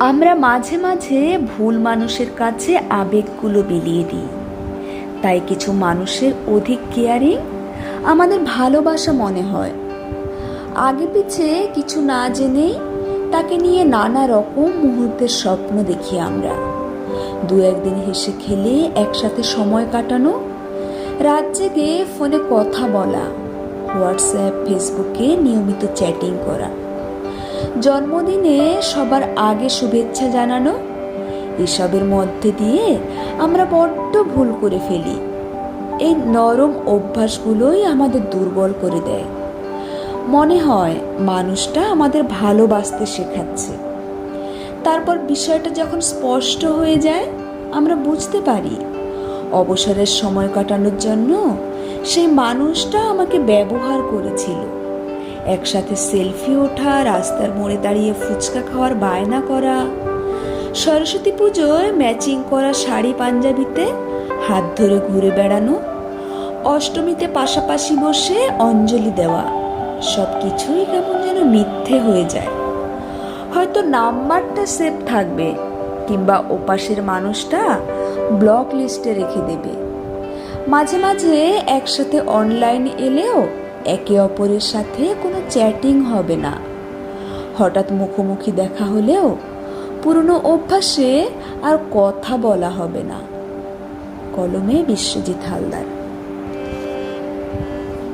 আমরা মাঝে মাঝে ভুল মানুষের কাছে আবেগগুলো বিলিয়ে দিই। তাই কিছু মানুষের অধিক কেয়ারিং আমাদের ভালোবাসা মনে হয়। আগে পিছে কিছু না জেনেই তাকে নিয়ে নানা রকম মুহূর্তের স্বপ্ন দেখি আমরা। দু একদিন হেসে খেলে একসাথে সময় কাটানো, রাত জেগে ফোনে কথা বলা, হোয়াটসঅ্যাপ, ফেসবুকে নিয়মিত চ্যাটিং করা। জন্মদিনে সবার আগে শুভেচ্ছা জানানো, এসবের মধ্যে দিয়ে আমরা বড্ড ভুল করে ফেলি। এই নরম অভ্যাসগুলোই আমাদের দুর্বল করে দেয়। মনে হয় মানুষটা আমাদের ভালোবাসতে শেখাচ্ছে। তারপর বিষয়টা যখন স্পষ্ট হয়ে যায়, আমরা বুঝতে পারি, অবসরের সময় কাটানোর জন্য সেই মানুষটা আমাকে ব্যবহার করেছিল। একসাথে সেলফি ওঠা, রাস্তার মোড়ে দাঁড়িয়ে ফুচকা খাওয়ার বায়না করা, সরস্বতী পুজোয় ম্যাচিং করা শাড়ি পাঞ্জাবিতে হাত ধরে ঘুরে বেড়ানো, অষ্টমীতে পাশাপাশি বসে অঞ্জলি দেওয়া সব কিছুই কেমন যেন মিথ্যে হয়ে যায়। হয়তো নাম্বারটা সেভ থাকবে, কিংবা ওপাশের মানুষটা ব্লক লিস্টে রেখে দেবে। মাঝে মাঝে একসাথে অনলাইন এলেও একে অপরের সাথে কোনো চ্যাটিং হবে না। হঠাৎ মুখোমুখি দেখা হলেও পুরনো অভ্যাসে আর কথা বলা হবে না। কলমে বিশ্বজিৎ হালদার।